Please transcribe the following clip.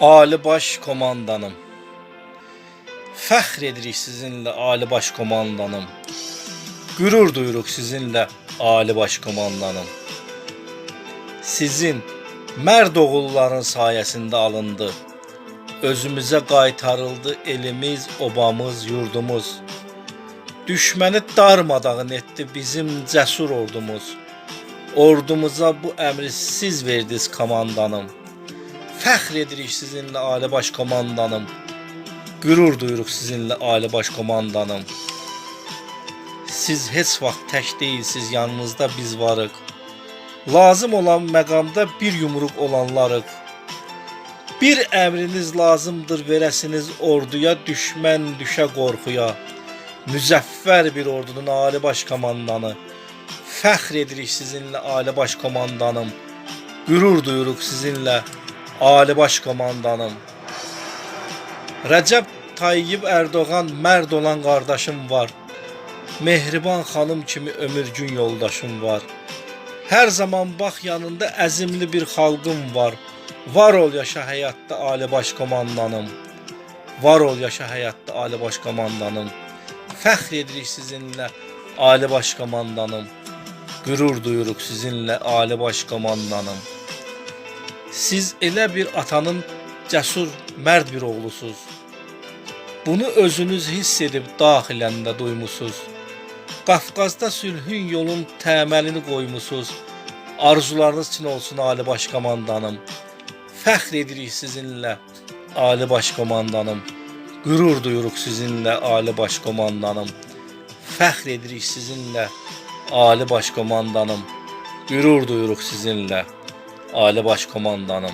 Ali Baş Komandanım. Fəxr edirik sizinlə Ali Baş Komandanım. Qürur duyuruq sizinlə Ali Baş Komandanım. Sizin mərd oğulların sayəsində alındı. Özümüzə qaytarıldı elimiz, obamız, yurdumuz. Düşməni darmadağın etdi bizim cəsur ordumuz. Ordumuza bu əmri siz verdiniz komandanım. Fəxr edirik sizinlə Ali Baş Komandanım. Qürur duyuruq sizinlə Ali Baş Komandanım. Siz heç vaxt tək deyilsiz, yanınızda biz varıq. Lazım olan məqamda bir yumruq olanlarıq. Bir əmriniz lazımdır verəsiniz orduya, düşmən düşə qorxuya. Müzəffər bir ordunun Ali Baş Komandanı. Fəxr edirik sizinlə Ali Baş Komandanım. Qürur duyuruq sizinlə Ali Baş Komandanım. Rəcəb Tayyib Erdoğan mərd olan qardaşım var. Mehriban xanım kimi ömürgün yoldaşım var. Hər zaman bax yanında əzimli bir xalqım var. Var ol yaşa həyatda Ali Baş Komandanım. Var ol yaşa həyatda Ali Baş Komandanım. Fəxr edirik sizinlə Ali Baş Komandanım. Qürur duyuruq sizinlə Ali Baş Komandanım. Siz elə bir atanın cəsur, mərd bir oğlusuz. Bunu özünüz hiss edib daxiləndə duymusuz. Qafqazda sülhün yolun təməlini qoymusuz. Arzularınız üçün olsun Ali Baş Komandanım. Fəxr edirik sizinlə Ali Baş Komandanım. Qürur duyuruq sizinlə Ali Baş Komandanım. Fəxr edirik sizinlə Ali Baş Komandanım. Qürur duyuruq sizinlə Ali Baş Komandanım.